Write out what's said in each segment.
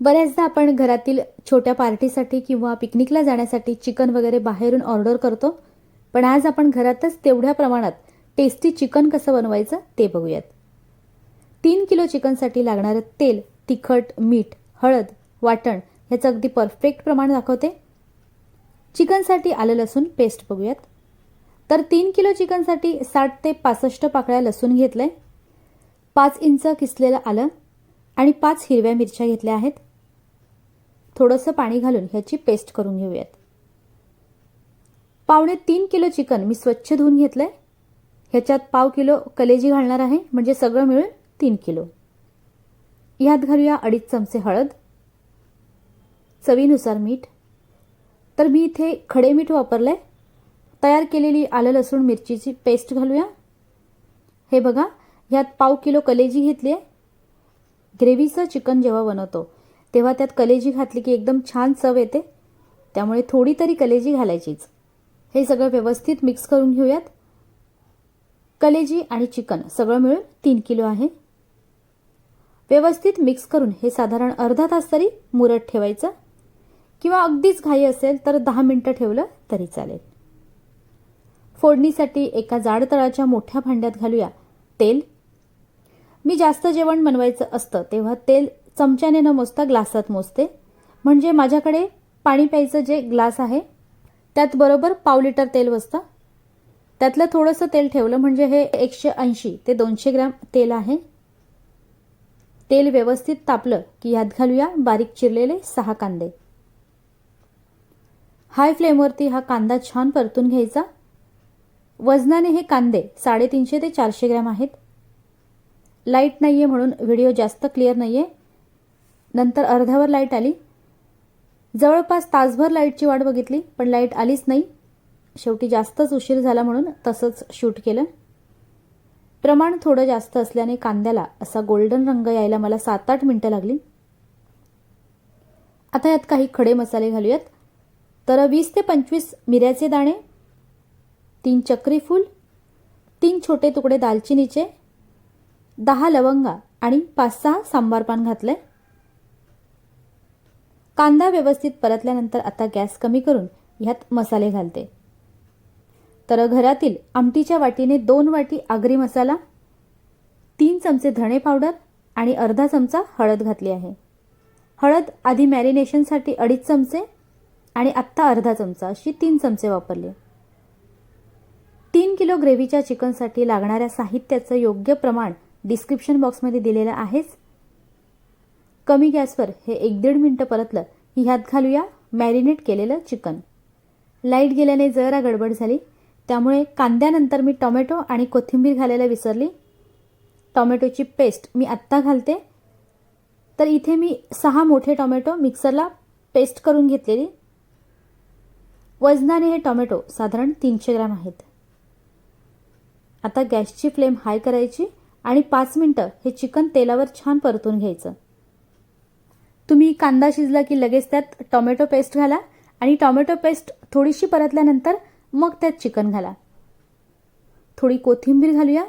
बऱ्याचदा आपण घरातील छोट्या पार्टीसाठी किंवा पिकनिकला जाण्यासाठी चिकन वगैरे बाहेरून ऑर्डर करतो. पण आज आपण घरातच तेवढ्या प्रमाणात टेस्टी चिकन कसं बनवायचं ते बघूयात. तीन किलो चिकनसाठी लागणारं तेल तिखट मीठ हळद वाटण ह्याचं अगदी परफेक्ट प्रमाण दाखवते. चिकनसाठी आलं लसूण पेस्ट बघूयात. तर तीन किलो चिकनसाठी साठ ते पासष्ट पाकळ्या लसूण घेतलं आहे पाच इंच किसलेलं आलं आणि पाच हिरव्या मिरच्या घेतल्या आहेत. थोडंसं पाणी घालून ह्याची पेस्ट करून घेऊयात. पावणे तीन किलो चिकन मी स्वच्छ धुवून घेतलंय. ह्याच्यात पाव किलो कलेजी घालणार आहे म्हणजे सगळं मिळून तीन किलो. ह्यात घालूया अडीच चमचे हळद चवीनुसार मीठ. तर मी इथे खडे मीठ वापरलंय. तयार केलेली आलं लसूण मिरचीची पेस्ट घालूया. हे बघा ह्यात पाव किलो कलेजी घेतली आहे ग्रेव्हीचं चिकन जेव्हा बनवतो तेव्हा त्यात कलेजी घातली की एकदम छान चव येते. त्यामुळे थोडी तरी कलेजी घालायचीच. हे सगळं व्यवस्थित मिक्स करून घेऊयात. कलेजी आणि चिकन सगळं मिळून तीन किलो आहे. व्यवस्थित मिक्स करून हे साधारण अर्धा तास तरी मुरत ठेवायचं. किंवा अगदीच घाई असेल तर दहा मिनटं ठेवलं तरी चालेल. फोडणीसाठी एका जाड तळाच्या मोठ्या भांड्यात घालूया. तेल. मी जास्त जेवण बनवायचं असतं तेव्हा तेल चमच्याने न मोजता ग्लासात मोजते. म्हणजे माझ्याकडे पाणी प्यायचं जे ग्लास आहे त्यात बरोबर पाव लिटर तेल बसतं त्यातलं थोडंसं तेल ठेवलं म्हणजे हे एकशे ऐंशी ते दोनशे ग्रॅम तेल आहे. तेल व्यवस्थित तापलं की यात घालूया बारीक चिरलेले सहा कांदे. हाय फ्लेमवरती हा कांदा छान परतून घ्यायचा. वजनाने हे कांदे साडेतीनशे ते चारशे ग्रॅम आहेत. लाइट नाही आहे म्हणून व्हिडिओ जास्त क्लिअर नाही आहे नंतर अर्ध्यावर लाइट आली. जवळपास तासभर लाईटची वाट बघितली पण लाइट आलीच नाही. शेवटी जास्तच उशीर झाला म्हणून तसंच शूट केलं. प्रमाण थोडं जास्त असल्याने कांद्याला असा गोल्डन रंग यायला मला सात आठ मिनटं लागली. आता यात काही खडे मसाले घालूयात. तर वीस ते पंचवीस मिऱ्याचे दाणे तीन चक्री फूल तीन छोटे तुकडे दालचिनीचे दहा लवंगा आणि पाच सहा सांबार पान घातलंय. कांदा व्यवस्थित परतल्यानंतर आता गॅस कमी करून ह्यात मसाले घालते. तर घरातील आमटीच्या वाटीने दोन वाटी आगरी मसाला तीन चमचे धणे पावडर आणि अर्धा चमचा हळद घातली आहे. हळद आधी मॅरिनेशनसाठी अडीच चमचे आणि आत्ता अर्धा चमचा अशी तीन चमचे वापरले. तीन किलो ग्रेव्हीच्या चिकनसाठी लागणाऱ्या साहित्याचं योग्य प्रमाण डिस्क्रिप्शन बॉक्समध्ये दिलेलं आहेच. कमी गॅसवर हे एक दीड मिनटं परतलं की ह्यात घालूया मॅरिनेट केलेलं चिकन. लाइट गेल्याने जरा गडबड झाली. त्यामुळे कांद्यानंतर मी टोमॅटो आणि कोथिंबीर घालायला विसरली. टोमॅटोची पेस्ट मी आत्ता घालते. तर इथे मी सहा मोठे टोमॅटो मिक्सरला पेस्ट करून घेतलेली. वजनाने हे टोमॅटो साधारण तीनशे ग्रॅम आहेत. आता गॅसची फ्लेम हाय करायची आणि पाच मिनटं हे चिकन तेलावर छान परतून घ्यायचं. तुम्ही कांदा शिजला की लगेच त्यात टोमॅटो पेस्ट घाला आणि टोमॅटो पेस्ट थोडीशी परतल्यानंतर मग त्यात चिकन घाला. थोडी कोथिंबीर घालूया.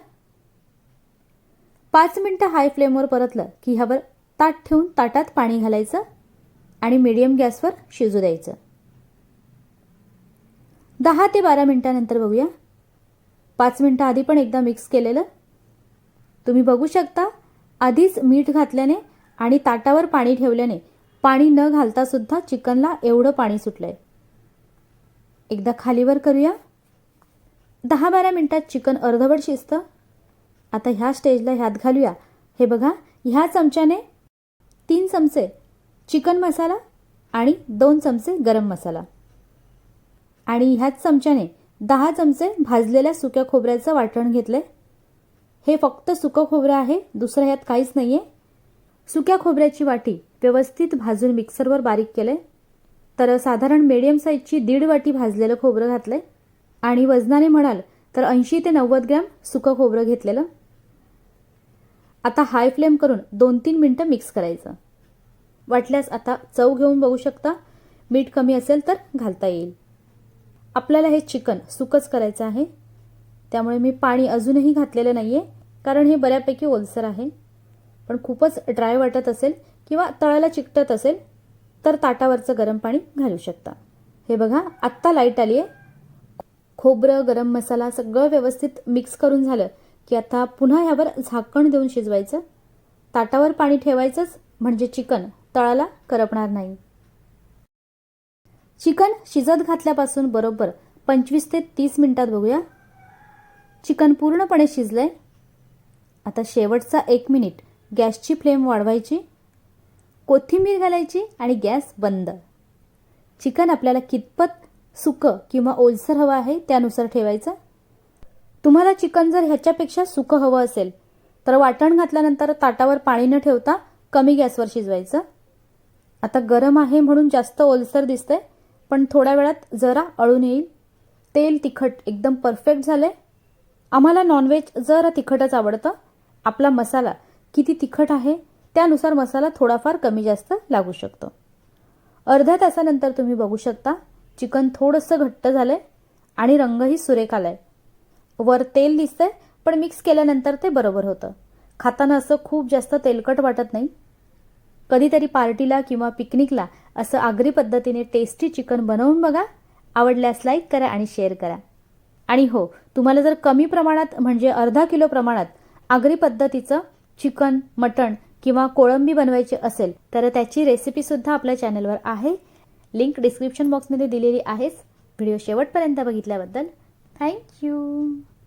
पाच मिनटं हाय फ्लेमवर परतलं की ह्यावर ताट ठेवून ताटात पाणी घालायचं आणि मिडियम गॅसवर शिजू द्यायचं. दहा ते बारा मिनटानंतर बघूया. पाच मिनटं आधी पण एकदा मिक्स केलेलं. तुम्ही बघू शकता आधीच मीठ घातल्याने आणि ताटावर पाणी ठेवल्याने पाणी न घालता सुद्धा चिकनला एवढं पाणी सुटलंय. एकदा खालीवर करूया. दहा बारा मिनटात चिकन अर्धवट शिजतं. आता ह्या स्टेजला ह्यात घालूया. हे बघा ह्या चमच्याने तीन चमचे चिकन मसाला आणि दोन चमचे गरम मसाला. आणि ह्याच चमच्याने दहा चमचे भाजलेल्या सुक्या खोबऱ्याचं वाटण घेतलंय. हे फक्त सुकं खोबरं आहे दुसरं ह्यात काहीच नाही आहे सुक्या खोबऱ्याची वाटी व्यवस्थित भाजून मिक्सरवर बारीक केलं आहे तर साधारण मिडियम साईजची दीड वाटी भाजलेलं खोबरं घातलं आहे आणि वजनाने म्हणाल तर ऐंशी ते नव्वद ग्रॅम सुकं खोबरं घेतलेलं. आता हाय फ्लेम करून दोन तीन मिनटं मिक्स करायचं. वाटल्यास आता चव घेऊन बघू शकता. मीठ कमी असेल तर घालता येईल. आपल्याला हे चिकन सुकच करायचं आहे. त्यामुळे मी पाणी अजूनही घातलेलं नाही आहे कारण हे बऱ्यापैकी ओलसर आहे. पण खूपच ड्राय वाटत असेल किंवा तळाला चिकटत असेल तर ताटावरचं गरम पाणी घालू शकता. हे बघा आत्ता लाइट आली आहे खोबरं गरम मसाला सगळं व्यवस्थित मिक्स करून झालं की आता पुन्हा ह्यावर झाकण देऊन शिजवायचं. ताटावर पाणी ठेवायचंच म्हणजे चिकन तळाला करपणार नाही. चिकन शिजत घातल्यापासून बरोबर पंचवीस ते तीस मिनिटात बघूया. चिकन पूर्णपणे शिजलंय. आता शेवटचा एक मिनिट गॅसची फ्लेम वाढवायची कोथिंबीर घालायची आणि गॅस बंद. चिकन आपल्याला कितपत सुकं किंवा ओलसर हवं आहे त्यानुसार ठेवायचं. तुम्हाला चिकन जर ह्याच्यापेक्षा सुकं हवं असेल तर वाटण घातल्यानंतर ताटावर पाणी न ठेवता कमी गॅसवर शिजवायचं. आता गरम आहे म्हणून जास्त ओलसर दिसतंय पण थोड्या वेळात जरा अळून येईल. तेल तिखट एकदम परफेक्ट झालंय. आम्हाला नॉनव्हेज जरा तिखटच आवडतं. आपला मसाला किती तिखट आहे त्यानुसार मसाला थोडाफार कमी जास्त लागू शकतो. अर्ध्या तासानंतर तुम्ही बघू शकता चिकन थोडंसं घट्ट झालं आहे आणि रंगही सुरेख आलाय. वर तेल दिसतंय पण मिक्स केल्यानंतर ते बरोबर होतं. खाताना असं खूप जास्त तेलकट वाटत नाही. कधीतरी पार्टीला किंवा पिकनिकला असं आगरी पद्धतीने टेस्टी चिकन बनवून बघा. आवडल्यास लाईक करा आणि शेअर करा. आणि हो तुम्हाला जर कमी प्रमाणात म्हणजे अर्धा किलो प्रमाणात आगरी पद्धतीचं चिकन मटण किंवा कोळंबी बनवायची असेल तर त्याची रेसिपीसुद्धा आपल्या चॅनलवर आहे. लिंक डिस्क्रिप्शन बॉक्समध्ये दिलेली आहेच. व्हिडिओ शेवटपर्यंत बघितल्याबद्दल थँक्यू